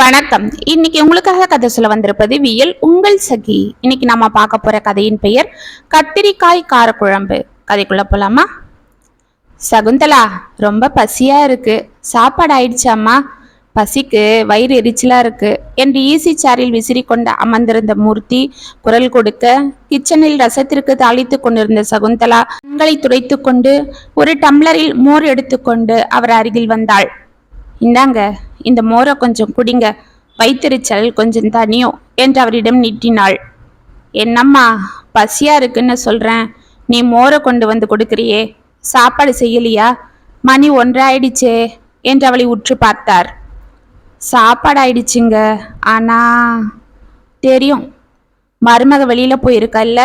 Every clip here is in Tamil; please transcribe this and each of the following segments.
வணக்கம். இன்னைக்கு உங்களுக்காக கதை சொல்ல வந்திருப்பது வியல் உங்கள் சகி. இன்னைக்கு நம்ம பார்க்க போற கதையின் பெயர் கத்திரிக்காய் காரக்குழம்பு. கதைக்குள்ள போலாமா? சகுந்தலா ரொம்ப பசியா இருக்கு. சாப்பாடு ஆயிடுச்சாம்மா பசிக்கு வயிறு எரிச்சலா இருக்கு. என்று ஈசி சேரில் விசிறி கொண்டு அமர்ந்திருந்த மூர்த்தி குரல் கொடுக்க கிச்சனில் ரசத்திற்கு தாளித்து கொண்டிருந்த சகுந்தலா கண்களை துடைத்து கொண்டு ஒரு டம்ளரில் மோர் எடுத்துக்கொண்டு அவர் அருகில் வந்தாள். இந்தாங்க. இந்த மோரை கொஞ்சம் குடிங்க. வைத்தெரிச்சல் கொஞ்சம் தனியும் என்று அவரிடம் நீட்டினாள். என்னம்மா பசியா இருக்குன்னு சொல்றேன். நீ மோரை கொண்டு வந்து கொடுக்குறியே. சாப்பாடு செய்யலையா? மணி ஒன்றாயிடுச்சே என்று அவளை உற்று பார்த்தார். சாப்பாடு ஆயிடுச்சுங்க ஆனா தெரியும். மருமக வெளியில போயிருக்கல்ல?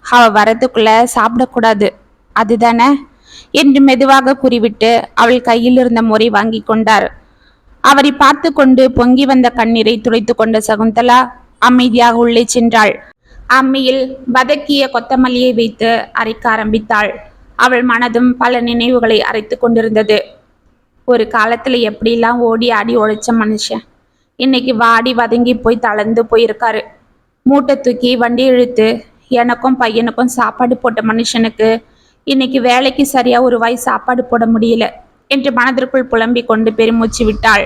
அவ வரதுக்குள்ள சாப்பிடக்கூடாது. அதுதானே? என்று மெதுவாக கூறிவிட்டு அவள் கையில் இருந்த முறை வாங்கி கொண்டார். அவரை பார்த்து கொண்டு பொங்கி வந்த கண்ணீரை துடைத்து கொண்ட சகுந்தலா அமைதியாக உள்ளே சென்றாள். அம்மியில் வதக்கிய கொத்தமல்லியை வைத்து அரைக்க ஆரம்பித்தாள். அவள் மனதும் பல நினைவுகளை அரைத்து கொண்டிருந்தது. ஒரு காலத்துல எப்படிலாம் ஓடி ஆடி உழைச்ச மனுஷன். இன்னைக்கு வாடி வதங்கி போய் தளர்ந்து போயிருக்காரு. மூட்டை தூக்கி வண்டி இழுத்து எனக்கும் பையனுக்கும் சாப்பாடு போட்ட மனுஷனுக்கு இன்னைக்கு வேலைக்கு சரியா ஒரு வாய் சாப்பாடு போட முடியல. என்று மனதிற்குள் புலம்பிக் கொண்டு பெருமூச்சு விட்டாள்.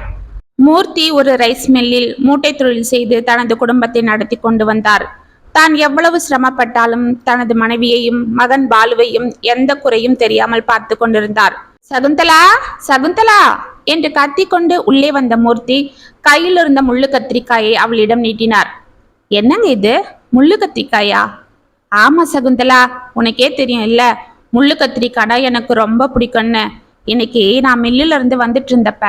மூர்த்தி ஒரு ரைஸ் மில்லில் மூட்டை தொழில் செய்து தனது குடும்பத்தை நடத்தி கொண்டு வந்தார். தான் எவ்வளவு சிரமப்பட்டாலும் தனது மனைவியையும் மகன் பாலுவையும் எந்த குறையும் தெரியாமல் பார்த்து கொண்டிருந்தார். சகுந்தலா சகுந்தலா! என்று கத்திக்கொண்டு உள்ளே வந்த மூர்த்தி கையில் இருந்த முள்ளு கத்திரிக்காயை அவளிடம் நீட்டினார். என்னங்க இது? முள்ளு கத்திரிக்காயா? ஆமா சகுந்தலா உனக்கே தெரியும் இல்ல முள்ளு கத்திரிக்காய்னா எனக்கு ரொம்ப பிடிக்கும்னு. இன்னைக்கு நான் மில்லுல இருந்து வந்துட்டு இருந்தப்ப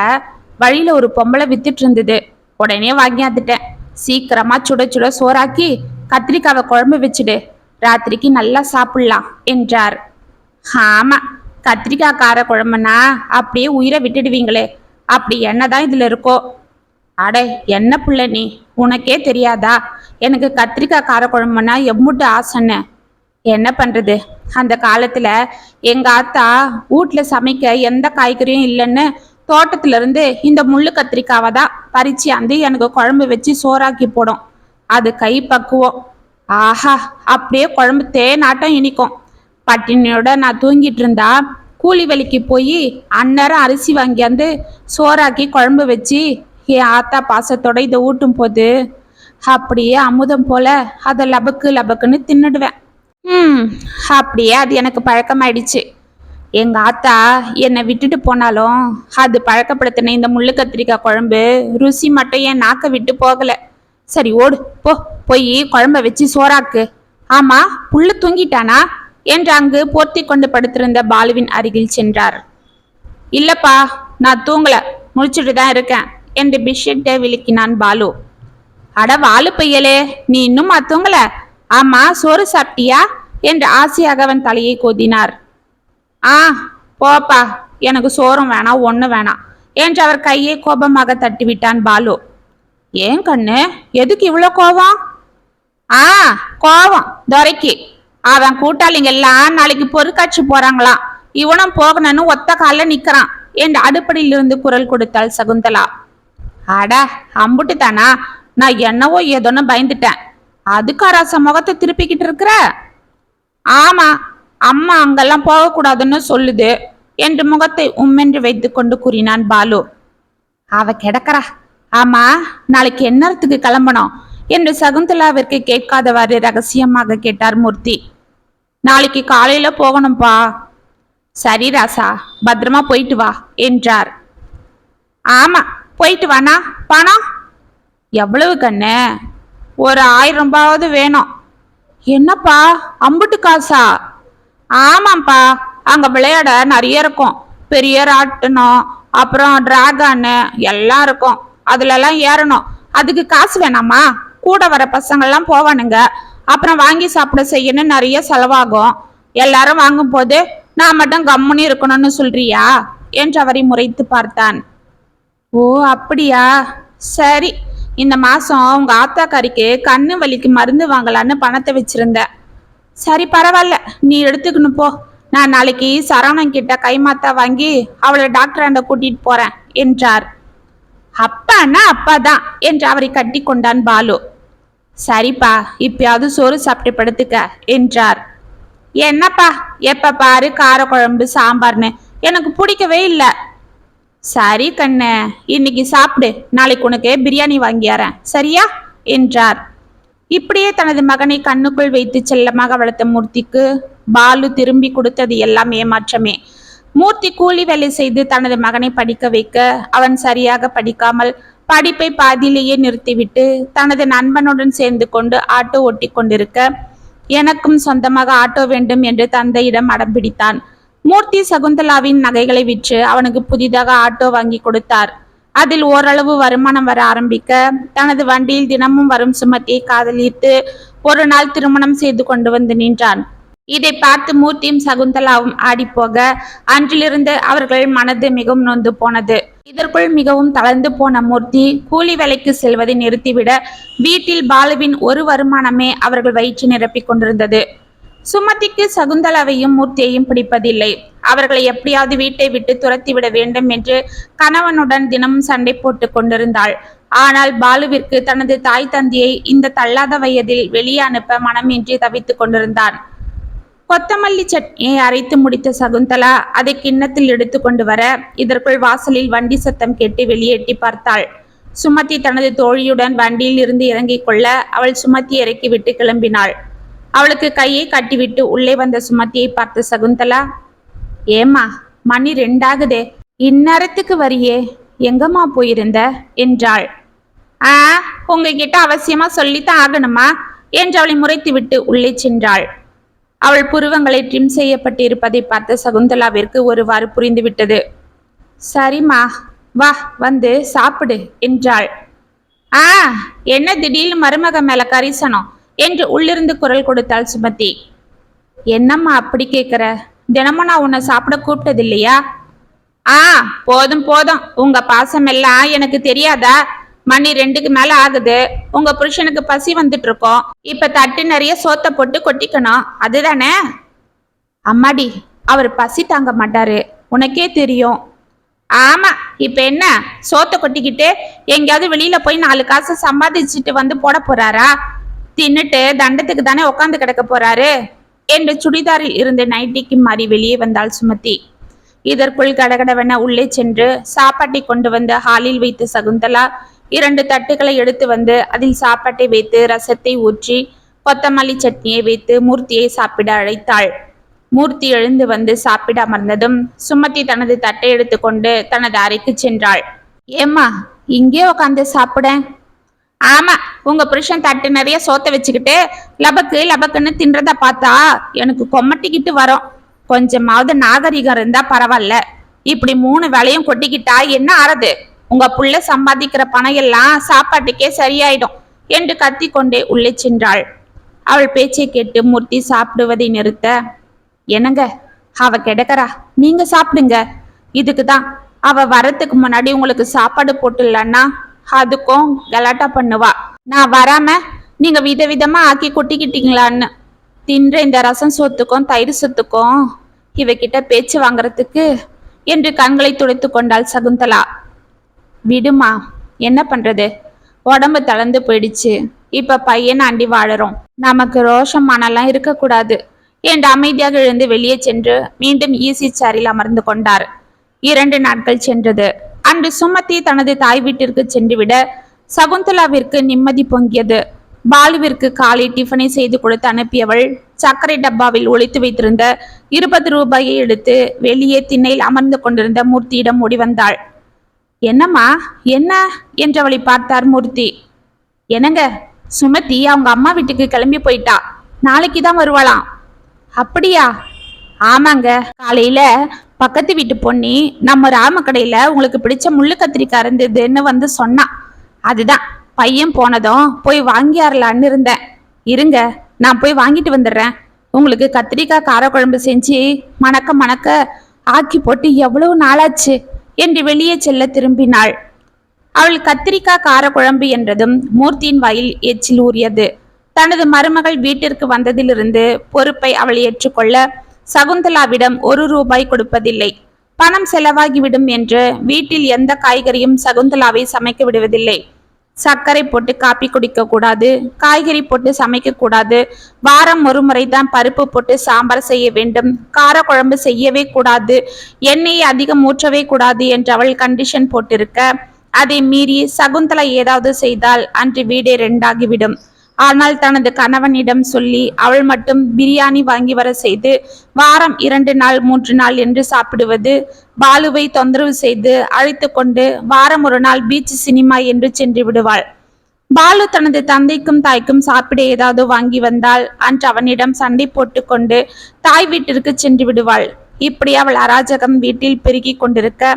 வழியில ஒரு பொம்பளை வித்துட்டு இருந்தது உடனே வாங்கியாந்துட்டேன். சீக்கிரமா சுட சுட சோறாக்கி கத்திரிக்காவை குழம்பு வச்சுடு. ராத்திரிக்கு நல்லா சாப்பிடலாம் என்றார். ஆமா கத்திரிக்காய் கார குழம்புனா அப்படியே உயிரை விட்டுடுவீங்களே அப்படி என்னதான் இதுல இருக்கோ? அட என்ன புள்ள நீ? உனக்கே தெரியாதா? எனக்கு கத்திரிக்காய் கார குழம்புனா எம்முட்டு ஆசைன்னு. என்ன பண்றது? அந்த காலத்துல எங்க ஆத்தா வீட்ல சமைக்க எந்த காய்கறியும் இல்லைன்னு தோட்டத்துல இருந்து இந்த முள்ளு கத்திரிக்காவை தான் பறிச்சு எனக்கு குழம்பு வச்சு சோறாக்கி போடும். அது கை பக்குவம். ஆஹா அப்படியே குழம்பு தேனாட்டம் இனிக்கும். பட்டினியோட நான் தூங்கிட்டு இருந்தா கூலி வேலைக்கு போய் அந்நேரம் அரிசி வாங்கியாந்து சோறாக்கி குழம்பு வச்சு என் ஆத்தா பாசத்தோட இதை ஊட்டும் போது அப்படியே அமுதம் போல அதை லபக்கு லபக்குன்னு தின்னுடுவேன். ம் அப்படியே அது எனக்கு பழக்கமாயிடுச்சு. எங்க ஆத்தா என்னை விட்டுட்டு போனாலும் அது பழக்கப்படுத்தின இந்த முள்ளு கத்திரிக்காய் குழம்பு ருசி மட்டும் என் நாக்க விட்டு போகல. சரி ஓடு போ போய் குழம்ப வச்சு சோறாக்கு. ஆமா புள்ள தூங்கிட்டானா? என்று அங்கு போர்த்தி கொண்டு படுத்திருந்த பாலுவின் அருகில் சென்றார். இல்லப்பா நான் தூங்கல முடிச்சுட்டு தான் இருக்கேன் என்று பிஷெட்டை விளக்கினான் பாலு. அட வாலு பையலே நீ இன்னுமா தூங்கலை? ஆமா சோறு சாப்பிட்டியா? என்று ஆசையாக அவன் தலையை கோதினார். ஆ போப்பா எனக்கு சோறும் வேணாம் ஒன்று வேணாம் என்று அவர் கையை கோபமாக தட்டிவிட்டான் பாலு. ஏன் கண்ணு எதுக்கு இவ்வளோ கோபம்? ஆ கோபம் துரைக்கு. அவன் கூட்டாளிங்க எல்லாம் நாளைக்கு பொருட்காட்சி போறாங்களாம். இவனும் போகணும்னு ஒத்த காலில் நிக்கிறான் என்று அடுப்படியிலிருந்து குரல் கொடுத்தாள் சகுந்தலா. அட அம்புட்டு தானா நான் என்னவோ ஏதோன்னு பயந்துட்டேன். அதுக்கா ராச முகத்தை திருப்பிக்கிட்டு இருக்கிற? ஆமா அம்மா அங்கெல்லாம் போகக்கூடாதுன்னு சொல்லுது என்று முகத்தை உம்மென்று வைத்துக்கொண்டு கூறினான் பாலு. அவ கிடக்கறா. ஆமா நாளைக்கு என்னத்துக்கு கிளம்பணும் என்று சகுந்தலாவிற்கு கேட்காதவாறு ரகசியமாக கேட்டார் மூர்த்தி. நாளைக்கு காலையில போகணும்பா. சரி ராசா பத்திரமா போயிட்டு வா என்றார். ஆமா போயிட்டு வாண்ணா பணம் எவ்வளவு கண்ணு? ஒரு ஆயிரம் ரூபாவது வேணும். என்னப்பா? அம்புட்டு காசா? ஆமாம்ப்பா. அங்க விளையாட நிறைய இருக்கும். பெரிய ராட்டனம் அப்புறம் டிராகனு எல்லாம் இருக்கும். அதுலலாம் ஏறணும். அதுக்கு காசு வேணாமா? கூட வர பசங்கள்லாம் போவானுங்க. அப்புறம் வாங்கி சாப்பிட செய்யணும் நிறைய செலவாகும். எல்லாரும் வாங்கும்போது நான் மட்டும் கம்முன்னு இருக்கணும்னு சொல்றியா? என்று அவரை முறைத்து பார்த்தான். ஓ அப்படியா? சரி. இந்த மாசம் உங்க ஆத்தாக்காரிக்கு கண்ணு வலிக்கு மருந்து வாங்கலான்னு பணத்தை வச்சுருந்தேன் சரி பரவாயில்ல. நீ எடுத்துக்கணும் போ. நான் நாளைக்கு சரவணன் கிட்ட கைமாத்தா வாங்கி அவளை டாக்டராண்ட கூட்டிட்டு போறேன் என்றார். அப்பான்னா அப்பாதான் என்று அவரை கட்டி கொண்டான் பாலு. சரிப்பா இப்பயாவது சோறு சாப்பிட்டு படுத்துக்க என்றார். என்னப்பா எப்ப பாரு காரக்குழம்பு சாம்பார்னு. எனக்கு பிடிக்கவே இல்லை. சரி கண்ணே இன்னைக்கு சாப்பிடு. நாளைக்கு உனக்கு பிரியாணி வாங்கியாரேன் சரியா? என்றார். இப்படியே தனது மகனை கண்ணுக்குள் வைத்து செல்லமாக வளர்த்த மூர்த்திக்கு பாலு திரும்பி கொடுத்தது எல்லாம் ஏமாற்றமே. மூர்த்தி கூலி வேலை செய்து தனது மகனை படிக்க வைக்க அவன் சரியாக படிக்காமல் படிப்பை பாதியிலேயே நிறுத்திவிட்டு தனது நண்பனுடன் சேர்ந்து கொண்டு ஆட்டோ ஓட்டி கொண்டிருக்க எனக்கும் சொந்தமாக ஆட்டோ வேண்டும் என்று தந்தையிடம் அடம் பிடித்தான். மூர்த்தி சகுந்தலாவின் நகைகளை விற்று அவனுக்கு புதிதாக ஆட்டோ வாங்கி கொடுத்தார். அதில் ஓரளவு வருமானம் வர ஆரம்பிக்க தனது வண்டியில் தினமும் வரும் சுமத்தியை காதலித்து ஒரு நாள் திருமணம் செய்து கொண்டு வந்து நின்றான். இதை பார்த்து மூர்த்தியும் சகுந்தலாவும் ஆடிப்போக அன்றிலிருந்து அவர்கள் மனது மிகவும் நொந்து போனது. இதற்குள் மிகவும் தளர்ந்து போன மூர்த்தி கூலி வேலைக்கு செல்வதை நிறுத்திவிட வீட்டில் பாலுவின் ஒரு வருமானமே அவர்கள் வயிற்று நிரப்பிக் கொண்டிருந்தது. சுமதிக்கு சகுந்தலாவையும் மூர்த்தியையும் பிடிப்பதில்லை. அவர்களை எப்படியாவது வீட்டை விட்டு துரத்திவிட வேண்டும் என்று கணவனுடன் தினமும் சண்டை போட்டு கொண்டிருந்தாள். ஆனால் பாலுவிற்கு தனது தாய் தந்தையை இந்த தள்ளாத வயதில் வெளியே அனுப்ப மனமின்றி தவித்துக் கொண்டிருந்தான். கொத்தமல்லி சட்னியை அரைத்து முடித்த சகுந்தலா அதை கிண்ணத்தில் எடுத்து கொண்டு வர இதற்குள் வாசலில் வண்டி சத்தம் கேட்டு வெளியேட்டி பார்த்தாள். சுமதி தனது தோழியுடன் வண்டியில் இருந்து இறங்கிக் கொள்ள அவள் சுமதி இறக்கிவிட்டு கிளம்பினாள். அவளுக்கு கையை கட்டிவிட்டு உள்ளே வந்த சுமதியை பார்த்த சகுந்தலா ஏம்மா மணி ரெண்டாகுதே. இந்நேரத்துக்கு வரியே. எங்கம்மா போயிருந்த? என்றாள். ஆ உங்ககிட்ட அவசியமா சொல்லித்தான் ஆகணுமா? என்று அவளை முறைத்துவிட்டு உள்ளே சென்றாள். அவள் புருவங்களை ட்ரிம் செய்யப்பட்டிருப்பதை பார்த்த சகுந்தலாவிற்கு ஒருவாறு புரிந்துவிட்டது. சரிம்மா வா வந்து சாப்பிடு என்றாள். ஆ என்ன திடீர்னு மருமக மேல கரிசனம்? என்று உள்ளிருந்து குரல் கொடுத்தாள் சுமதி. என்னம்மா அப்படி கேட்குற தினமும் நான் உன்னை சாப்பிட கூப்பிட்டது இல்லையா ஆ போதும் போதும். உங்க பாசம் எல்லாம் எனக்கு தெரியாதா? மணி ரெண்டுக்கு மேல ஆகுது. உங்க புருஷனுக்கு பசி வந்துட்டு இருக்கோம் இப்ப தட்டு நிறைய சோத்த போட்டு கொட்டிக்கணும். அதுதானே? அம்மாடி அவர் பசி தாங்க மாட்டாரு. உனக்கே தெரியும். ஆமா இப்ப என்ன? சோத்த கொட்டிக்கிட்டு எங்கேயாவது வெளியில போய் நாலு காசு சம்பாதிச்சுட்டு வந்து போட போறாரா? தின்னுட்டு தண்டத்துக்கு தானே உட்காந்து கிடக்க போறாரு? என்று சுடிதாரில் இருந்து நைட்டிக்கு மாறி வெளியே வந்தாள் சுமதி. இதற்குள் கடகடவென உள்ளே சென்று சாப்பாட்டை கொண்டு வந்து ஹாலில் வைத்த சகுந்தலா இரண்டு தட்டுகளை எடுத்து வந்து அதில் சாப்பாட்டை வைத்து ரசத்தை ஊற்றி கொத்தமல்லி சட்னியை வைத்து மூர்த்தியை சாப்பிட அழைத்தாள். மூர்த்தி எழுந்து வந்து சாப்பிட அமர்ந்ததும் சுமதி தனது தட்டை எடுத்துக்கொண்டு தனது அறைக்கு சென்றாள். ஏம்மா இங்கே உட்காந்து சாப்பிட? ஆமா உங்க புருஷன் தட்டு நிறைய சோத்த வச்சுக்கிட்டு லபக்கு லபக்குன்னு தின்றத பார்த்தா எனக்கு கொமட்டிக்கிட்டு வரும். கொஞ்சமாவது நாகரிகம் இருந்தா பரவாயில்ல. இப்படி மூணு வேலையும் கொட்டிக்கிட்டா என்ன ஆறது? உங்க புள்ள சம்பாதிக்கிற பணம் எல்லாம் சாப்பாட்டுக்கே சரியாயிடும் என்று கத்தி கொண்டே உள்ளே சென்றாள். அவள் பேச்சை கேட்டு மூர்த்தி சாப்பிடுவதை நிறுத்த என்னங்க? அவ கிடக்கறா? நீங்க சாப்பிடுங்க. இதுக்கு தான் அவ வரத்துக்கு முன்னாடி உங்களுக்கு சாப்பாடு போட்டுலன்னா அதுக்கும் கலாட்டா பண்ணுவா. நான் வராம நீங்க விதவிதமா ஆக்கி கொட்டிக்கிட்டீங்களான்னு. தின்ற இந்த ரசம் சொத்துக்கும் தயிர் சொத்துக்கும் இவகிட்ட பேச்சு வாங்குறதுக்கு என்று கண்களை துடைத்து கொண்டாள் சகுந்தலா. விடுமா என்ன பண்றது? உடம்பு தளர்ந்து போயிடுச்சு. இப்ப பையன் அண்டி வாழறோம். நமக்கு ரோஷம் மனெல்லாம் இருக்கக்கூடாது என்று அமைதியாக எழுந்து வெளியே சென்று மீண்டும் ஈசி சேரில் அமர்ந்து கொண்டார். இரண்டு நாட்கள் சென்றது. அன்று சுமதி தனது தாய் வீட்டிற்கு சென்றுவிட சகுந்தலாவிற்கு நிம்மதி பொங்கியது. பாலுவிற்கு காலை டிஃபனை செய்து கொடுத்து அனுப்பியவள் சர்க்கரை டப்பாவில் ஒழித்து வைத்திருந்த இருபது ரூபாயை எடுத்து வெளியே திண்ணையில் அமர்ந்து கொண்டிருந்த மூர்த்தியிடம் ஓடி வந்தாள். என்னம்மா என்ன? என்றவளை பார்த்தார் மூர்த்தி. என்னங்க சுமதி அவங்க அம்மா வீட்டுக்கு கிளம்பி போயிட்டா. நாளைக்கு தான் வருவாளாம். அப்படியா? ஆமாங்க காலையில பக்கத்து வீட்டு பொண்ணி நம்ம ராம கடையில உங்களுக்கு பிடிச்ச முள்ளு கத்திரிக்காய் இருந்ததுன்னு வந்து சொன்னா. அதுதான். பையன் போனதும் போய் வாங்கியாரலான்னு இருந்தேன். இருங்க நான் போய் வாங்கிட்டு வந்துடுறேன். உங்களுக்கு கத்திரிக்காய் காரக்குழம்பு செஞ்சு மணக்க மணக்க ஆக்கி போட்டு எவ்வளவு நாளாச்சு என்று வெளியே செல்ல திரும்பினாள். அவள் கத்திரிக்காய் காரக்குழம்பு என்றதும் மூர்த்தியின் வாயில் எச்சில் ஊறியது. தனது மருமகள் வீட்டிற்கு வந்ததிலிருந்து பொறுப்பை அவள் ஏற்றுக்கொள்ள சகுந்தலாவிடம் ஒரு ரூபாய் கொடுப்பதில்லை. பணம் செலவாகிவிடும் என்று வீட்டில் எந்த காய்கறியும் சகுந்தலாவை சமைக்க விடுவதில்லை. சர்க்கரை போட்டு காப்பி குடிக்க கூடாது காய்கறி போட்டு சமைக்க கூடாது வாரம் ஒரு முறை தான் பருப்பு போட்டு சாம்பார் செய்ய வேண்டும் காரக்குழம்பு செய்யவே கூடாது எண்ணெயை அதிகம் ஊற்றவே கூடாது என்று அவள் கண்டிஷன் போட்டிருக்க அதை மீறி சகுந்தலா ஏதாவது செய்தால் அன்று வீடே ரெண்டாகிவிடும். ஆனால் தனது கணவனிடம் சொல்லி அவள் மட்டும் பிரியாணி வாங்கி வர செய்து வாரம் இரண்டு நாள் மூன்று நாள் என்று சாப்பிடுவது பாலுவை தொந்தரவு செய்து அழைத்து கொண்டு வாரம் ஒரு நாள் பீச் சினிமா என்று சென்று விடுவாள். பாலு தனது தந்தைக்கும் தாய்க்கும் சாப்பிட ஏதாவது வாங்கி வந்தால் அன்று அவனிடம் சண்டை போட்டுக்கொண்டு தாய் வீட்டிற்கு சென்று விடுவாள். இப்படி அவள் அராஜகம் வீட்டில் பெருகி கொண்டிருக்க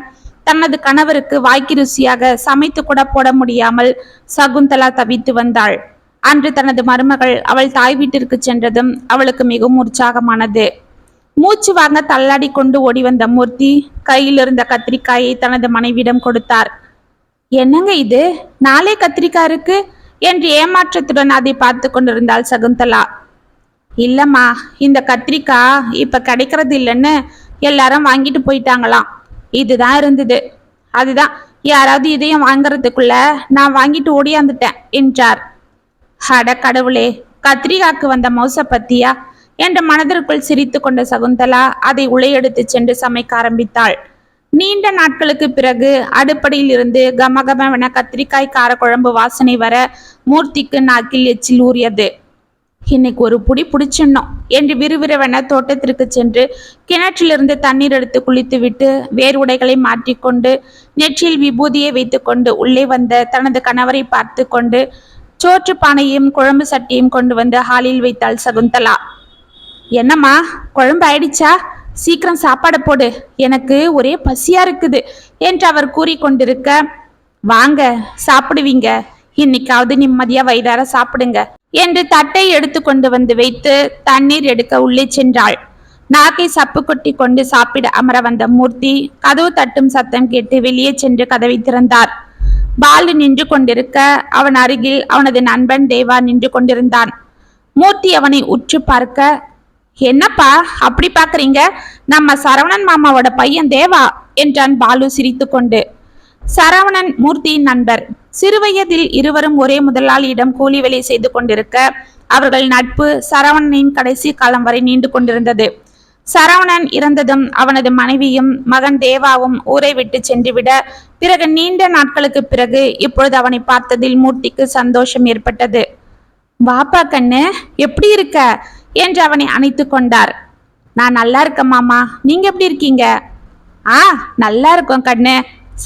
தனது கணவருக்கு வாய்க்கு ருசியாக சமைத்து கூட போட முடியாமல் சகுந்தலா தவித்து வந்தாள். அன்று தனது மருமகள் அவள் தாய் வீட்டிற்கு சென்றதும் அவளுக்கு மிகவும் உற்சாகமானது. மூச்சு வாங்க தள்ளாடி கொண்டு ஓடி வந்த மூர்த்தி கையில் இருந்த கத்திரிக்காயை தனது மனைவியிடம் கொடுத்தார். என்னங்க இது? நாளே கத்திரிக்காய் இருக்கு என்று ஏமாற்றத்துடன் அதை பார்த்து கொண்டிருந்தாள் சகுந்தலா. இல்லம்மா இந்த கத்திரிக்காய் இப்ப கிடைக்கிறது இல்லைன்னு எல்லாரும் வாங்கிட்டு போயிட்டாங்களாம். இதுதான் இருந்தது. அதுதான். யாராவது இதையும் வாங்குறதுக்குள்ள நான் வாங்கிட்டு ஓடியாந்துட்டேன் என்றார். அட கடவுளே கத்திரிகாக்கு வந்த மௌச பத்தியா? என்ற மனதிற்குள் சிரித்து கொண்ட சகுந்தலா அதை உளையெடுத்து சென்று சமைக்க ஆரம்பித்தாள். நீண்ட நாட்களுக்கு பிறகு அடுப்படியில் இருந்து கமகமவென கத்திரிக்காய் காரக்குழம்பு வாசனை வர மூர்த்திக்கு நாக்கில் எச்சில் ஊறியது. இன்னைக்கு ஒரு புடி புடிச்சிடணும் என்று விறுவிறுவென தோட்டத்திற்கு சென்று கிணற்றிலிருந்து தண்ணீர் எடுத்து குளித்துவிட்டு வேறு உடைகளை மாற்றிக்கொண்டு நெற்றியில் விபூதியை வைத்துக்கொண்டு உள்ளே வந்த தனது கணவரை பார்த்து கொண்டு சோற்று பானையும் குழம்பு சட்டியும் கொண்டு வந்து ஹாலில் வைத்தாள் சகுந்தலா. என்னம்மா குழம்பு ஆயிடுச்சா? சீக்கிரம் சாப்பாடு போடு. எனக்கு ஒரே பசியா இருக்குது என்று அவர் கூறிக்கொண்டிருக்க வாங்க சாப்பிடுவீங்க. இன்னைக்காவது நிம்மதியா வயிறார சாப்பிடுங்க என்று தட்டை எடுத்து கொண்டு வந்து வைத்து தண்ணீர் எடுக்க உள்ளே சென்றாள். நாக்கை சப்பு கொட்டி கொண்டு சாப்பிட அமர வந்த மூர்த்தி கதவு தட்டும் சத்தம் கேட்டு வெளியே சென்று கதவை திறந்தார். பாலு நின்று கொண்டிருக்க அவன் அருகில் அவனது நண்பன் தேவா நின்று கொண்டிருந்தான். மூர்த்தி அவனை உற்று பார்க்க என்னப்பா அப்படி பாக்குறீங்க நம்ம சரவணன் மாமாவோட பையன் தேவா என்றான் பாலு சிரித்து கொண்டு சரவணன் மூர்த்தியின் நண்பர். சிறுவயதில் இருவரும் ஒரே முதலாளியிடம் கூலி வேலை செய்து கொண்டிருக்க அவர்கள் நட்பு சரவணனின் கடைசி காலம் வரை நீண்டு கொண்டிருந்தது. சரவணன் இறந்ததும் அவனது மனைவியும் மகன் தேவாவும் ஊரை விட்டு சென்றுவிட பிறகு நீண்ட நாட்களுக்கு பிறகு இப்பொழுது அவனை பார்த்ததில் மூர்த்திக்கு சந்தோஷம் ஏற்பட்டது. வாப்பா கண்ணு எப்படி இருக்க? என்று அவனை அணைத்து கொண்டார். நான் நல்லா இருக்கேன் மாமா. நீங்க எப்படி இருக்கீங்க? ஆ நல்லா இருக்கோம் கண்ணு.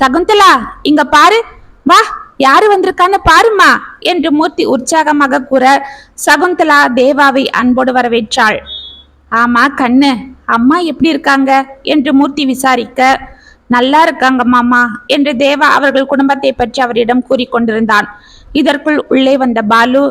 சகுந்தலா இங்க பாரு. வா யாரு வந்திருக்கான்னு பாருமா என்று மூர்த்தி உற்சாகமாக கூற சகுந்தலா தேவாவை அன்போடு வரவேற்றாள். ஆமா கண்ணு. அம்மா எப்படி இருக்காங்க? என்று மூர்த்தி விசாரிக்க நல்லா இருக்காங்க மாமா என்று தேவா அவர்கள் குடும்பத்தை பற்றி அவரிடம் கூறிக்கொண்டிருந்தான் இதற்குள் உள்ளே வந்த பாலு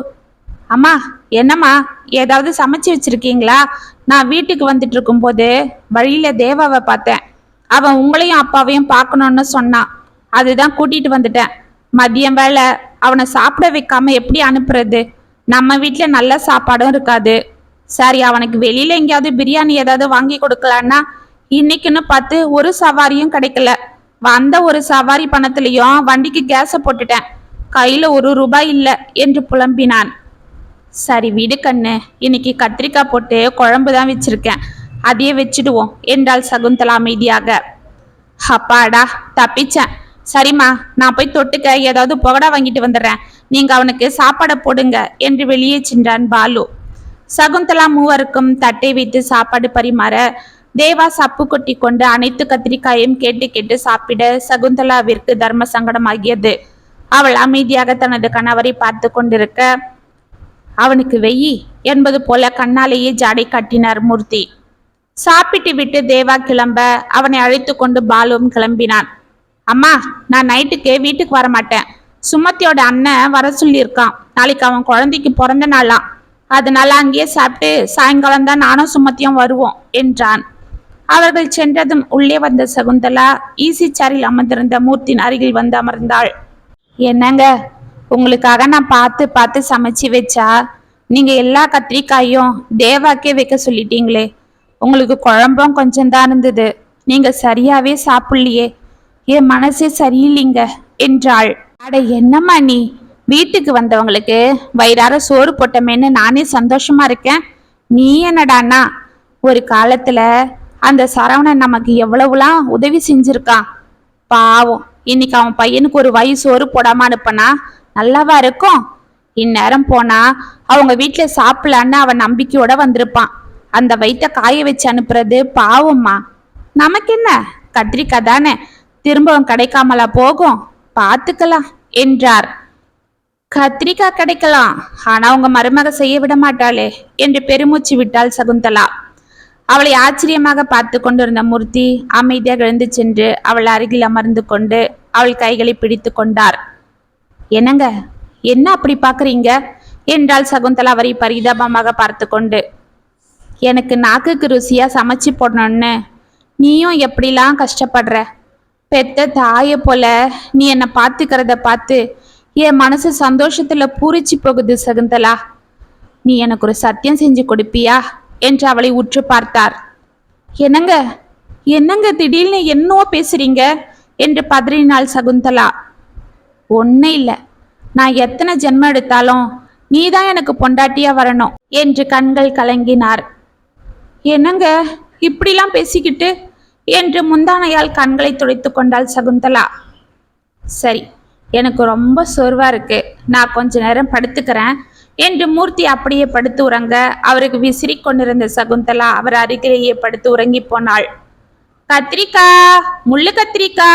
அம்மா என்னம்மா? ஏதாவது சமைச்சு வச்சிருக்கீங்களா? நான் வீட்டுக்கு வந்துட்டு இருக்கும்போது வழியில தேவாவை பார்த்தேன். அவன் உங்களையும் அப்பாவையும் பார்க்கணும்னு சொன்னான். அதுதான் கூட்டிட்டு வந்துட்டேன். மதியம் வேலை அவனை சாப்பிட வைக்காம எப்படி அனுப்புறது? நம்ம வீட்டில் நல்ல சாப்பாடும் இருக்காது. சரி அவனுக்கு வெளியில எங்கேயாவது பிரியாணி ஏதாவது வாங்கி கொடுக்கலான்னா இன்னைக்குன்னு பார்த்து ஒரு சவாரியும் கிடைக்கல. வந்த ஒரு சவாரி பணத்திலையும் வண்டிக்கு கேஸை போட்டுட்டேன். கையில ஒரு ரூபாய் இல்லை என்று புலம்பினான். சரி விடு கண்ணு. இன்னைக்கு கத்திரிக்காய் போட்டு குழம்பு தான் வச்சிருக்கேன். அதையே வச்சிடுவோம் என்றாள் சகுந்தலா அமைதியாக. அப்பாடா தப்பிச்சேன். சரிம்மா நான் போய் தொட்டுக்க ஏதாவது புகடா வாங்கிட்டு வந்துடுறேன். நீங்க அவனுக்கு சாப்பாடை போடுங்க என்று வெளியே சென்றான் பாலு. சகுந்தலா மூவருக்கும் தட்டை வைத்து சாப்பாடு பரிமாற தேவா சப்பு கொட்டி கொண்டு அனைத்து கத்திரிக்காயும் கேட்டு கேட்டு சாப்பிட சகுந்தலாவிற்கு தர்ம சங்கடமாகியது. அவள் அமைதியாக தனது கணவரை பார்த்து கொண்டிருக்க அவனுக்கு வெயி என்பது போல கண்ணாலேயே ஜாடை காட்டினார் மூர்த்தி. சாப்பிட்டு விட்டு தேவா கிளம்ப அவனை அழைத்து கொண்டு பாலுவும் கிளம்பினான். அம்மா நான் நைட்டுக்கு வீட்டுக்கு வர மாட்டேன் சுமத்தியோட அண்ணன் வர சொல்லியிருக்கான். நாளைக்கு அவன் குழந்தைக்கு பிறந்த நாளாம். அதனால அங்கேயே சாப்பிட்டு சாயங்காலம் தான் நானும் சுமத்தியும் வருவோம் என்றான். அவர்கள் சென்றதும் உள்ளே வந்த சகுந்தலா ஈசி சேரில் அமர்ந்திருந்த மூர்த்தின் அருகில் வந்து அமர்ந்தாள். என்னங்க உங்களுக்காக நான் பார்த்து பார்த்து சமைச்சு வச்சா? நீங்க எல்லா கத்திரிக்காயும் தேவாக்கே வைக்க சொல்லிட்டீங்களே. உங்களுக்கு குழம்பும் கொஞ்சம் தான் இருந்தது. நீங்க சரியாவே சாப்பிடலையே. என் மனசே சரியில்லைங்க என்றாள். அட என்னம்மா நீ? வீட்டுக்கு வந்தவங்களுக்கு வயிறார சோறு போட்டமேன்னு நானே சந்தோஷமா இருக்கேன். நீ என்னடானா ஒரு காலத்துல அந்த சரவணன் நமக்கு எவ்வளவுலாம் உதவி செஞ்சிருக்கான் பாவம். இன்னைக்கு அவன் பையனுக்கு ஒரு வயசு சோறு போடாம அனுப்பனா நல்லாவா இருக்கும்? இந்நேரம் போனா அவங்க வீட்டுல சாப்பிடலான்னு அவன் நம்பிக்கையோட வந்திருப்பான். அந்த வயிற்ற காய வச்சு அனுப்புறது பாவம்மா. நமக்கு என்ன கத்திரிக்காய் தானே. திரும்பவும் கிடைக்காமலா போகும்? பார்த்துக்கலாம் என்றார். கத்திரிக்காய் கிடைக்கலாம். ஆனா உங்க மருமக செய்ய விட மாட்டாளே என்று பெருமூச்சு விட்டாள் சகுந்தலா. அவளை ஆச்சரியமாக பார்த்து கொண்டிருந்த மூர்த்தி அமைதியாக எழுந்து சென்று அவள் அருகில் அமர்ந்து கொண்டு அவள் கைகளை பிடித்து கொண்டார். என்னங்க? என்ன அப்படி பார்க்குறீங்க? என்றால் சகுந்தலா அவரை பரிதாபமாக பார்த்து கொண்டு. எனக்கு நாக்குக்கு ருசியா சமைச்சு போடணும்னு. நீயும் எப்படிலாம் கஷ்டப்படுற? பெத்த தாயை போல நீ என்னை பார்த்துக்கிறத பார்த்து என் மனசு சந்தோஷத்துல பூரிச்சு போகுது சகுந்தலா. நீ எனக்கு ஒரு சத்தியம் செஞ்சு கொடுப்பியா? என்று அவளை உற்று பார்த்தார். என்னங்க? என்னங்க திடீர்னு என்னவோ பேசுறீங்க? என்று பதறினாள் சகுந்தலா. ஒன்றும் இல்லை. நான் எத்தனை ஜென்மம் எடுத்தாலும் நீதான் எனக்கு பொண்டாட்டியா வரணும் என்று கண்கள் கலங்கினார். என்னங்க? இப்படிலாம் பேசிக்கிட்டு? என்று முந்தானையால் கண்களை துடைத்து கொண்டாள் சகுந்தலா. சரி எனக்கு ரொம்ப சோர்வா இருக்கு. நான் கொஞ்ச நேரம் படுத்துக்கிறேன். என்று மூர்த்தி அப்படியே படுத்து உறங்க அவருக்கு விசிறி கொண்டிருந்த சகுந்தலா அவர் அருகிலேயே படுத்து உறங்கி போனாள். கத்திரிக்கா முள்ளு கத்திரிக்கா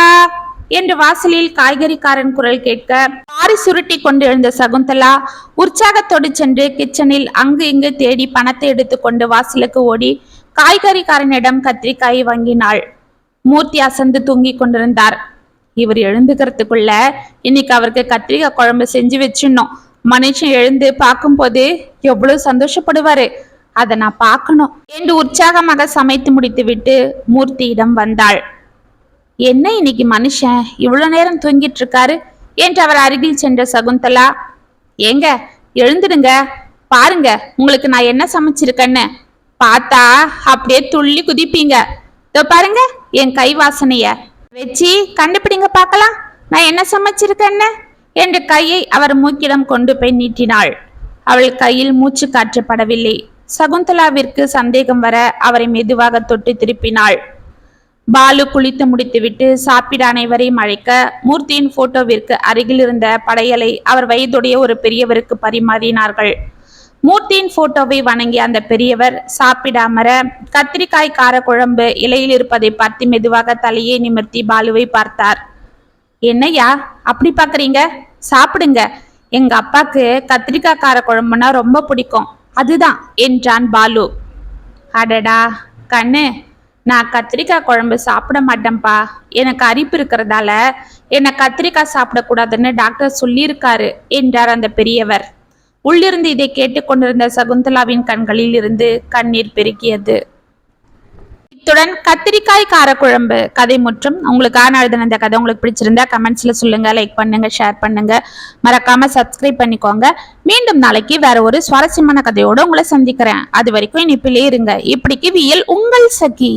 என்று வாசலில் காய்கறிக்காரன் குரல் கேட்க பாரி சுருட்டி கொண்டு எழுந்த சகுந்தலா உற்சாகத்தோடு சென்று கிச்சனில் அங்கு இங்கு தேடி பணத்தை எடுத்துக்கொண்டு வாசலுக்கு ஓடி காய்கறிக்காரனிடம் கத்திரிக்காயை வாங்கினாள். மூர்த்தி அசந்து தூங்கிக் கொண்டிருந்தார். இவர் எழுந்துக்கிறதுக்குள்ள இன்னைக்கு அவருக்கு கத்திரிக்காய் குழம்பு செஞ்சு வச்சிடணும். மனுஷன் எழுந்து பார்க்கும்போது எவ்வளவு சந்தோஷப்படுவாரு. அதை நான் பார்க்கணும். என்று உற்சாகமாக சமைத்து முடித்துவிட்டு மூர்த்தியிடம் வந்தாள். என்ன இன்னைக்கு மனுஷன்? இவ்வளவு நேரம் தூங்கிட்டு இருக்காரு? என்று அவர் அருகில் சென்ற சகுந்தலா. ஏங்க எழுந்துடுங்க. பாருங்க உங்களுக்கு நான் என்ன சமைச்சிருக்கேன்னு. பார்த்தா அப்படியே துள்ளி குதிப்பீங்க. இதோ பாருங்க என் கை வாசனைய வெச்சி கண்டுபிடிங்க பார்க்கலாம். நான் என்ன சமைச்சிருக்கேன்னு? என்று கையை அவர் மூக்கிடம் கொண்டு போய் நீட்டினாள். அவள் கையில் மூச்சு காற்றப்படவில்லை. சகுந்தலாவிற்கு சந்தேகம் வர அவரை மெதுவாக தொட்டு திருப்பினாள். பாலு குளித்து முடித்துவிட்டு சாப்பிட அனைவரையும் அழைக்க மூர்த்தியின் போட்டோவிற்கு அருகில் இருந்த படையலை அவர் வயதுடைய ஒரு பெரியவருக்கு பரிமாறினார்கள். மூர்த்தியின் போட்டோவை வணங்கிய அந்த பெரியவர் சாப்பிடாமற கத்திரிக்காய் காரக்குழம்பு இலையில் இருப்பதை பார்த்து மெதுவாக தலையை நிமிர்த்தி பாலுவை பார்த்தார். என்னய்யா அப்படி பாக்குறீங்க சாப்பிடுங்க. எங்க அப்பாக்கு கத்திரிக்காய் காரக்குழம்புனா ரொம்ப பிடிக்கும். அதுதான் என்றான் பாலு. அடடா கண்ணு நான் கத்திரிக்காய் குழம்பு சாப்பிட மாட்டேன்ப்பா. எனக்கு அரிப்பு இருக்கிறதால என்னை கத்திரிக்காய் சாப்பிடக்கூடாதுன்னு டாக்டர் சொல்லியிருக்காரு என்றார் அந்த பெரியவர். உள்ளிருந்து இதை கேட்டுக்கொண்டிருந்த சகுந்தலாவின் கண்களில் இருந்து கண்ணீர் பெருகியது. இத்துடன் கத்திரிக்காய் காரக்குழம்பு கதை மற்றும். உங்களுக்கான எழுதின இந்த கதை உங்களுக்கு பிடிச்சிருந்தா கமெண்ட்ஸில் சொல்லுங்க லைக் பண்ணுங்க ஷேர் பண்ணுங்க. மறக்காம சப்ஸ்கிரைப் பண்ணிக்கோங்க. மீண்டும் நாளைக்கு வேற ஒரு சுவாரஸ்யமான கதையோடு உங்களை சந்திக்கிறேன். அது வரைக்கும் இனிப்பிலே இருங்க. இப்படிக்கு வியல் உங்கள் சகி.